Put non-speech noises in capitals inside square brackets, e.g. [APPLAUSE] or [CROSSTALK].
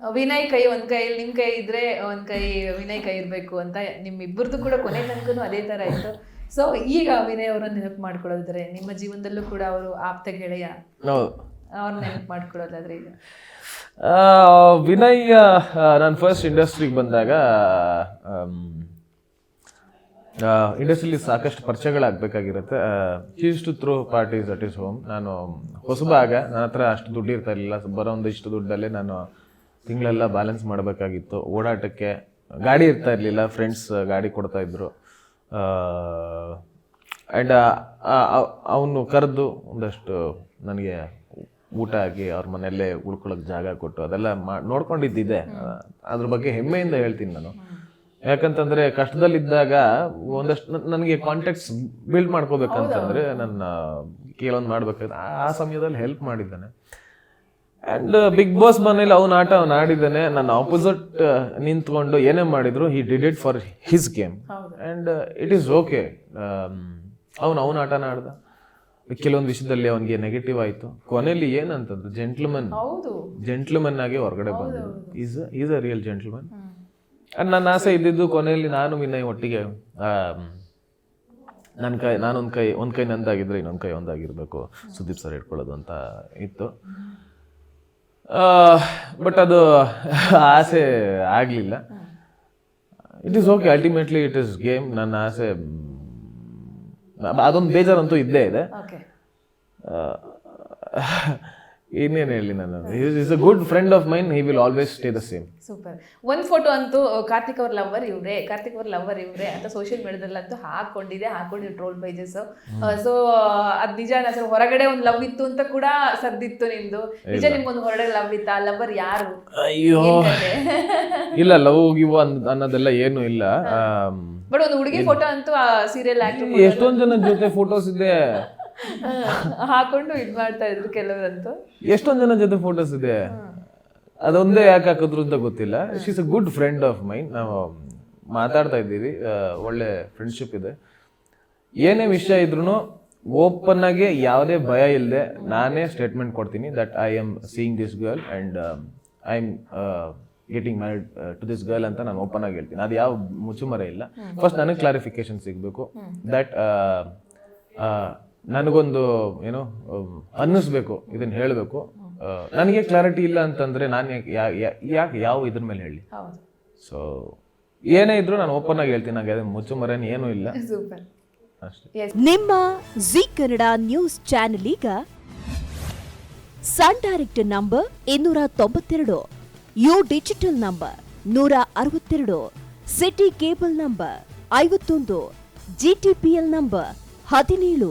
ವಿನಯ್ ಕೈ ಒಂದ್ ಕೈ ನಿಮ್ ಕೈ ಇದ್ರೆ ಒಂದ್ ಕೈ ವಿನಯ್ ಕೈ ಇರ್ಬೇಕು ಅಂತ ನಿಮ್ಮಿಬ್ಬರದು ಕೂಡ ಕೊನೆ ತನಕನೂ ಅದೇ ತರ ಇತ್ತು. ಸೊ ಈಗ ವಿನಯ್ ಅವರನ್ನ ನೆನಪು ಮಾಡ್ಕೊಳ್ಳೋದ್ರೆ ನಿಮ್ಮ ಜೀವನದಲ್ಲೂ ಕೂಡ ಅವರು ಆಪ್ತ ಗೆಳೆಯ ಅವ್ರನ್ನ ನೆನಪು ಮಾಡ್ಕೊಳ್ಳೋದಾದ್ರೆ ಈಗ? ವಿನಯ್ ನಾನು ಫಸ್ಟ್ ಇಂಡಸ್ಟ್ರಿಗೆ ಬಂದಾಗ ಇಂಡಸ್ಟ್ರಿಲಿ ಸಾಕಷ್ಟು ಪರಿಚಯಗಳಾಗಬೇಕಾಗಿರುತ್ತೆ. Is to through parties at is home ನಾನು ಹೊಸಬಾಗ ನನ್ನ ಹತ್ರ ಅಷ್ಟು ದುಡ್ಡು ಇರ್ತಾ ಇರಲಿಲ್ಲ. ಬರೋ ಒಂದು ಇಷ್ಟು ದುಡ್ಡಲ್ಲೇ ನಾನು ತಿಂಗಳೆಲ್ಲ ಬ್ಯಾಲೆನ್ಸ್ ಮಾಡಬೇಕಾಗಿತ್ತು. ಓಡಾಟಕ್ಕೆ ಗಾಡಿ ಇರ್ತಾ ಇರಲಿಲ್ಲ ಫ್ರೆಂಡ್ಸ್ ಗಾಡಿ ಕೊಡ್ತಾ ಇದ್ರು. ಆ್ಯಂಡ್ ಅವನು ಕರೆದು ಒಂದಷ್ಟು ನನಗೆ ಊಟ ಆಗಿ ಅವ್ರ ಮನೆಯಲ್ಲೇ ಉಳ್ಕೊಳ್ಳೋಕೆ ಜಾಗ ಕೊಟ್ಟು ಅದೆಲ್ಲ ಮಾ ನೋಡ್ಕೊಂಡಿದ್ದಿದೆ ಅದ್ರ ಬಗ್ಗೆ ಹೆಮ್ಮೆಯಿಂದ ಹೇಳ್ತೀನಿ ನಾನು. ಯಾಕಂತಂದರೆ ಕಷ್ಟದಲ್ಲಿದ್ದಾಗ ಒಂದಷ್ಟು ನನಗೆ ಕಾಂಟ್ಯಾಕ್ಟ್ಸ್ ಬಿಲ್ಡ್ ಮಾಡ್ಕೋಬೇಕಂತಂದರೆ ನನ್ನ ಕೆಲವೊಂದು ಮಾಡ್ಬೇಕಾದ್ರೆ ಆ ಸಮಯದಲ್ಲಿ ಹೆಲ್ಪ್ ಮಾಡಿದ್ದಾನೆ. ಅಂಡ್ ಬಿಗ್ ಬಾಸ್ ಮನೇಲಿ ಅವನ ಆಟ ಅವ್ನು ಆಡಿದ್ದಾನೆ. ನನ್ನ ಆಪೋಸಿಟ್ ನಿಂತ್ಕೊಂಡು ಏನೇ ಮಾಡಿದ್ರು he did it for his game and it is okay ಅವನು ಅವನ ಆಟನ ಆಡ್ದ. ಕೆಲವೊಂದು ವಿಷಯದಲ್ಲಿ ಅವನಿಗೆ ನೆಗೆಟಿವ್ ಆಯ್ತು. ಕೊನೆಯಲ್ಲಿ ಏನಂತಂದ್ರೆ ಜೆಂಟ್ಲ್ಮನ್ ಜೆಂಟ್ಲ್ಮನ್ ಆಗಿ ಹೊರಗಡೆ ಬಂದ is is a real gentleman and ನನ್ನ ಆಸೆ ಇದ್ದಿದ್ದು ಕೊನೆಯಲ್ಲಿ ನಾನು ವಿನಯ್ ಒಟ್ಟಿಗೆ ನನ್ನ ಕೈ ನಾನೊಂದು ಕೈ ಒಂದು ಕೈ ನಂದಾಗಿದ್ರೆ ಇನ್ನೊಂದು ಕೈ ಒಂದಾಗಿರಬೇಕು. ಸುದೀಪ್ ಸರ್ ಇಟ್ಕೊಳ್ಳೋದು ಅಂತ ಇತ್ತು. ಬಟ್ ಅದು ಆಸೆ ಆಗಲಿಲ್ಲ. It is okay ultimately it is game ನನ್ನ ಆಸೆ ಅದೊಂದು ಬೇಜಾರಂತೂ ಇದ್ದೇ ಇದೆ. ಇನ್ನೇನು ಹೇಳಿ ನಾನು is a good friend of mine he will always stay the same super ಒಂದು ಫೋಟೋ ಅಂತೂ ಕಾರ್ತಿಕ್ ಅವ್ರ ಲವರ್ ಇವ್ರೆ ಕಾರ್ತಿಕ್ ಅವ್ರ ಲವರ್ ಇವ್ರೆ ಅಂತ ಸೋಷಿಯಲ್ ಮೀಡಿಯಾದಲ್ಲಂತೂ ಹಾಕೊಂಡಿದೆ ಹಾಕೊಂಡಿದೆ ಟ್ರೋಲ್ ಪೇಜಸ್ ಸೊ ಅದು ನಿಜ ಸರ್ ಹೊರಗಡೆ ಒಂದು ಲವ್ ಇತ್ತು ಅಂತ ಕೂಡ ಸದ್ದಿತ್ತು ನಿಮ್ದು. ನಿಜ ನಿಮ್ಗೊಂದು ಹೊರಗಡೆ ಲವ್ ಇತ್ತಾ? ಲವರ್ ಯಾರು? ಅಯ್ಯೋ. [LAUGHS] ಇಲ್ಲ ಲವ್ ಗಿವ್ ಅನ್ನೋದೆಲ್ಲ ಏನು ಇಲ್ಲ. ಬಟ್ ಒಂದು ಹುಡುಗಿ ಫೋಟೋ ಅಂತೂ ಆ ಸೀರಿಯಲ್ ಎಷ್ಟೊಂದ್ ಜನ ಜೊತೆ ಫೋಟೋಸ್ ಇದೆ. ಹಾಕೊಂಡು ಇದ್ ಮಾಡ್ತಾ ಇದ್ರು ಕೆಲವರಂತೂ. ಎಷ್ಟೊಂದ್ ಜನ ಜೊತೆ ಫೋಟೋಸ್ ಇದೆ. ಅದೊಂದೇ ಯಾಕೆ ಹಾಕಿದ್ರು ಅಂತ ಗೊತ್ತಿಲ್ಲ. She's a good friend of mind ನಾವು ಮಾತಾಡ್ತಾ ಇದ್ದೀವಿ. ಒಳ್ಳೆ ಫ್ರೆಂಡ್ಶಿಪ್ ಇದೆ. ಏನೇ ವಿಷಯ ಇದ್ರು ಓಪನ್ ಆಗಿ ಯಾವುದೇ ಭಯ ಇಲ್ಲದೆ ನಾನೇ ಸ್ಟೇಟ್ಮೆಂಟ್ ಕೊಡ್ತೀನಿ that I am seeing this girl and I am getting married to this girl ಅಂತ ನಾನು ಓಪನ್ ಆಗಿ ಹೇಳ್ತೀನಿ. ಅದು ಯಾವ ಮುಚ್ಚುಮರೆ ಇಲ್ಲ. ಫಸ್ಟ್ ನನಗೆ ಕ್ಲಾರಿಫಿಕೇಶನ್ ಸಿಗಬೇಕು. ದಟ್ ನನಗೊಂದು ಏನೋ ಅನ್ನಿಸ್ಬೇಕು ಇದನ್ನ ಹೇಳಬೇಕು. ನನಗೆ ಕ್ಲಾರಿಟಿ ಇಲ್ಲ ಅಂತಂದ್ರೆ ನಾನು ಯಾಕೆ ಯಾಕೆ ಯಾವ ಇದ್ರ ಮೇಲೆ ಹೇಳಿ? ಹೌದು. ಸೊ ಏನೇ ಇದ್ರು ನಾನು ಓಪನ್ ಆಗಿ ಹೇಳ್ತೀನಿ ನನಗೆ ಮುಚ್ಚು ಮರೇನು ಏನೂ ಇಲ್ಲ. ಸೂಪರ್ ಅಷ್ಟೇ. ನಿಮ್ಮ ಜಿ ಕನ್ನಡ ನ್ಯೂಸ್ ಚಾನೆಲ್ ಈಗ ಸನ್ ಡೈರೆಕ್ಟ್ ನಂಬರ್ ಇನ್ನೂರ ತೊಂಬತ್ತೆರಡು ಯು ಡಿಜಿಟಲ್ ನಂಬರ್ ನೂರ ಅರವತ್ತೆರಡು ಸಿಟಿ ಕೇಬಲ್ ನಂಬರ್ ಐವತ್ತೊಂದು ಜಿಟಿಪಿಎಲ್ ನಂಬರ್ ಹದಿನೇಳು.